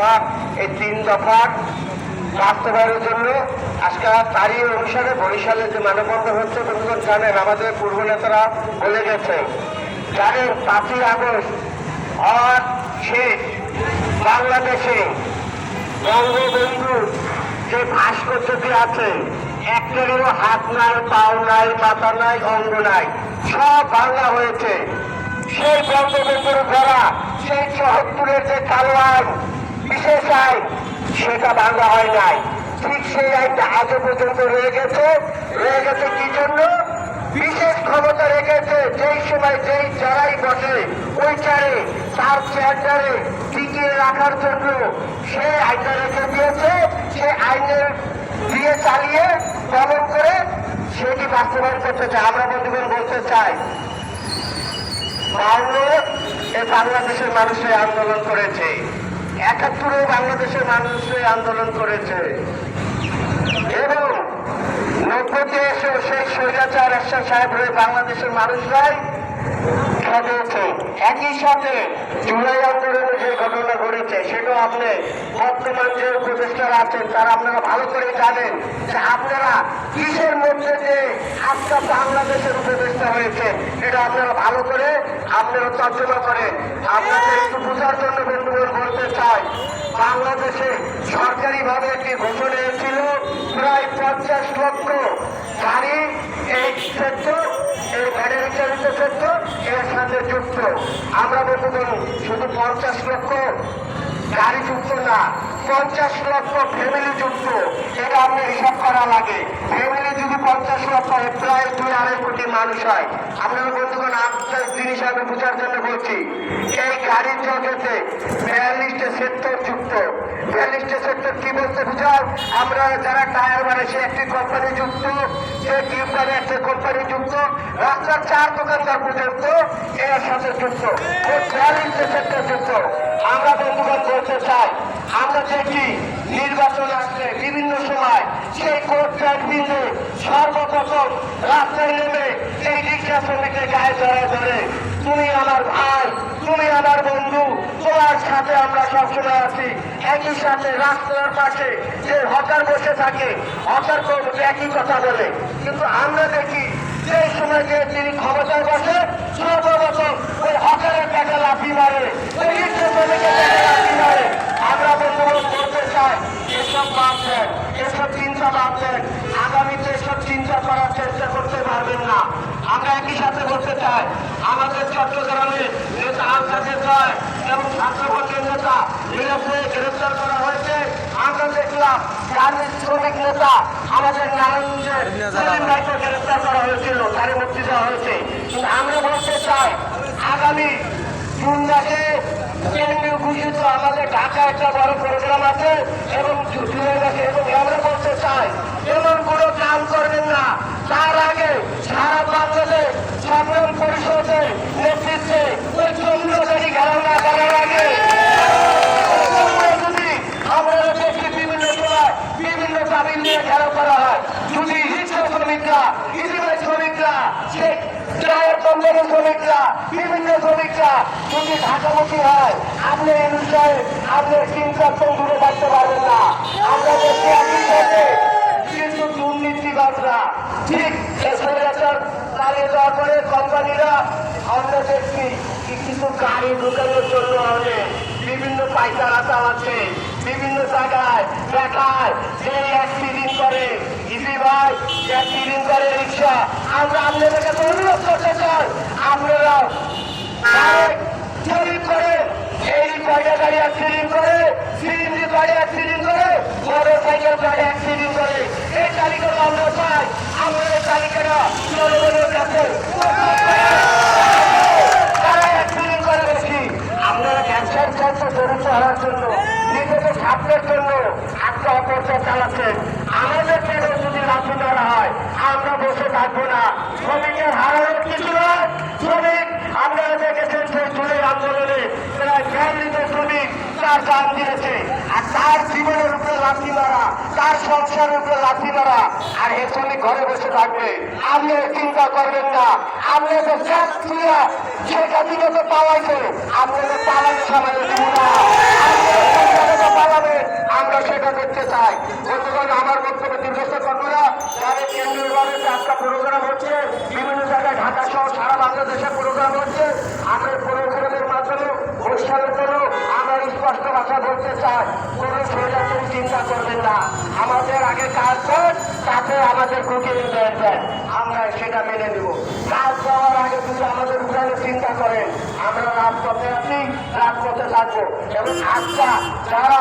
দফা এই তিন দফা বাস্তবায়নের জন্য আজকে তারই অনুসারে বরিশালে যে মানববন্ধন হচ্ছে, বন্ধুগণ জানেন আমাদের পূর্ব নেতারা বলে গেছে জানেন পাঁচই আগস্ট আর শেষ বাংলাদেশে বঙ্গবন্ধুর যে ভাস্কর্যটি আছে, একটারও হাত নাই, পাও নাই, মাথা নাই, অঙ্গ নাই, সব বাংলা হয়েছে। সেই বঙ্গবন্ধুর দ্বারা, সেই চুয়াত্তরের যে কালো বিশেষ আইন, সেটা বাংলা হয় নাই। ঠিক সেই আইনটা আজও পর্যন্ত রয়ে গেছে। রয়ে গেছে কি জন্য? বিশেষ ক্ষমতা রেখেছে যেই সময় যেই যারাই বসে, ওই চারে, তার চেয়ারটারে টিকিয়ে রাখার জন্য সে আইনটা রেখে দিয়েছে। সে আইনের দিয়ে চালিয়ে পালন করে সেটি বাস্তবায়ন করতে চায়। আমরা বন্ধুগণ বলতে চাই বাউন্ন এ বাংলাদেশের মানুষের আন্দোলন করেছে। একাত্তরে বাংলাদেশের মানুষ আন্দোলন করেছে। এবং নব্বইতে এসে সেই স্বৈরাচার আশ্বাস সাহেব হয়ে বাংলাদেশের মানুষরাই খেটেছে একই সাথে জুলাই আন্দোলনে যে ঘটনা ঘটেছে সেটা আপনি বর্তমান যে উপদেষ্টারা আছেন, তারা আপনারা ভালো করে জানেন যে আপনারা কিসের মধ্যে যে আজকে বাংলাদেশের উপদেষ্টা হয়েছে এটা আপনারা ভালো করে আপনারা তর্জমা করেন আপনাদের একটু বোঝার জন্য বলতে চাই, বাংলাদেশে সরকারিভাবে একটি ঘোষণা ছিল প্রায় পঞ্চাশ লক্ষ গাড়ি এই ক্ষেত্র এই ব্যাটারি চালিত ক্ষেত্র এর যুক্ত। আমরা বন্ধুগণ শুধু পঞ্চাশ লক্ষ গাড়ি যুক্ত না, পঞ্চাশ লক্ষ ফ্যামিলি যুক্ত। এটা আপনি হিসাব করা লাগে। ফ্যামিলি পঞ্চাশ লক্ষ প্রায় দুই আড়াই কোটি মানুষ হয়। আপনারা বন্ধুগণ, আপনার জিনিস আমি বোঝার জন্য বলছি, এই গাড়ির জগতে বিয়াল্লিশটা সেক্টর যুক্ত। বিয়াল্লিশটা সেক্টর কি বলতে বুঝাও? আমরা যারা টায়ার বানাই সে একটি কোম্পানি যুক্ত, সে টিউব একটা কোম্পানি যুক্ত, রাস্তার চার দোকানদার পর্যন্ত এর সাথে যুক্ত। বিয়াল্লিশটা সেক্টর যুক্ত। আমরা বন্ধুগণ বলতে চাই। আমরা দেখি নির্বাচন আসলে বিভিন্ন সময় সেই কোর্ট বিন্দু সর্বপ্রথম রাস্তায় নেমে এই রিক্সা শ্রমিকের গায়ে ধরে ধরে। তুমি আমার ভাই, তুমি আমার বন্ধু, তোমার সাথে আমরা সবসময় আছি। একই সাথে রাস্তার পাশে যে হকার বসে থাকে, হকার একই কথা বলে। কিন্তু আমরা দেখি, সেই সময় যে তিনি ক্ষমতায় বসে সর্বপ্রথম ওই হকারের টাকা লাফি মারে ওই লাফি মারে আমরা বন্ধুগণ বলতে চাই এসব বাদ দেন এসব চিন্তা বাদ দেন আগামীতে এসব চিন্তা করার চেষ্টা করতে পারবেন না আমরা একই সাথে বলতে চাই আমাদের চট্টগ্রামে নেতা আলতাদের জয় এবং ছাত্রপক্ষের নেতা নিরফে গ্রেফতার হয়েছে আমরা দেখলাম গার্মেন্ট শ্রমিক নেতা, আমাদের নারায়ণগঞ্জের করা হয়েছিল তারে মুক্তি দেওয়া হয়েছে। আমরা বলতে চাই, আগামী জুন মাসে কেন্দ্রীয় ঘোষিত আমাদের ঢাকা একটা বড় প্রোগ্রাম আছে এবং আমরা বলতে চাই, এমন কোনো কাম করবেন না। তার আগে সারা বাংলাদেশ সংগ্রাম পরিষদের নেতৃত্বে ওই চন্দ্রদারি ঘেরাও করার আগে যদি আমরা দেখি বিভিন্ন সময় বিভিন্ন দাবি নিয়ে ঘেরাও করা হয় যদি রিক্সা শ্রমিকরা ইজিবাই শ্রমিকরা কোম্পানিরা দেখছি কিছু গাড়ি ঢুকানোর জন্য হবে বিভিন্ন পাইকারা চালাচ্ছে, বিভিন্ন জায়গায় দেখায় যে অ্যাক্সিডেন্ট করে। ইজি ভাই অ্যাক্সিডেন্ট করে রিক্সা। আমরা আপনাদের কাছে অনুরোধ করতে চাই আপনারা চুরি করে এই কয়টা গাড়ি অ্যাক্সিডেন্ট করে, সিএনজি গাড়ি অ্যাক্সিডেন্ট করে মোটর সাইকেল গাড়ি অ্যাক্সিডেন্ট করে। এই তালিকাটা আমরা চাই আমরা এই তালিকাটা জনগণের কাছে জন্য, নিজেদের স্বার্থের জন্য একটা চালাচ্ছেন আমাদের কেন যদি লাঠি মারা হয় আমরা বসে থাকব না শ্রমিকের হারানোর কিছু নয়। শ্রমিক আপনারা শ্রমিক তার জান দিয়েছে। আর তার জীবনের উপরে লাঠি মারা, তার সংসারের উপরে লাঠি মারা। আর এ ঘরে বসে থাকবে। আপনি চিন্তা করবেন না। আপনি তো চাষ ক্রিয়া সেটা দিকে তো পাওয়াইছে আপনাদের পালাতে সময় দেবো না আপনাদের আমার বক্তব্য চারটা প্রোগ্রাম হচ্ছে বিভিন্ন জায়গায় ঢাকা সহ সারা বাংলাদেশে প্রোগ্রাম হচ্ছে আমরা প্রোগ্রামের মাধ্যমে অনুষ্ঠানের জন্য আমরা স্পষ্ট ভাষা বলতে চাই। চিন্তা করবেন না। আমাদের আগে কাজ কর তাতে আমাদের দেন দেন আমরা সেটা মেনে নিব। কাজ পাওয়ার আগে যদি আমাদের উঠানে চিন্তা করেন, আমরা রাজপথে আছি, রাজপথে থাকব। এবং আজকা যারা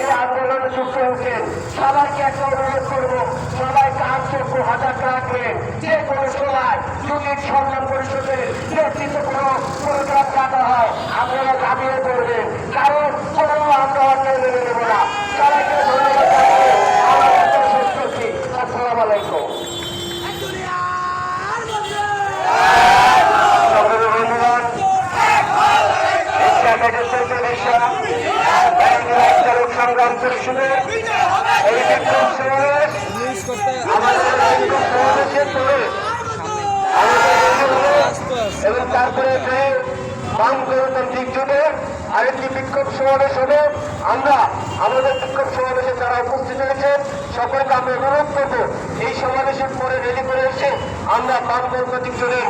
এই আন্দোলন সুস্থ হয়েছে সবাইকে একটা অনুরোধ করব সবাই কাজ চোখ হাজার রাখবে যে কোনো সময় যদি সম্মান পরিষদের নেতৃত্ব কোনো প্রোগ্রাম কাটা হয়, আপনারা দাবিয়ে করবেন। কারণ কোনো আমরা অন্যায় নেব না। সবাইকে ধন্যবাদ জানিয়ে আমার কথা শেষ করছি আসসালামু আলাইকুম সকল বন্ধুগণ, ইচ্ছা থেকে চলতে দিশা, ব্যাংক লাইন চালক আরেকটি বিক্ষোভ সমাবেশ হবে, আমরা আমাদের বিক্ষোভ সমাবেশে যারা উপস্থিত হয়েছেন সকলকে আমরা এই সমাবেশের পরে রেডি করে এসে আমরা বাম গণতান্ত্রিক জোটের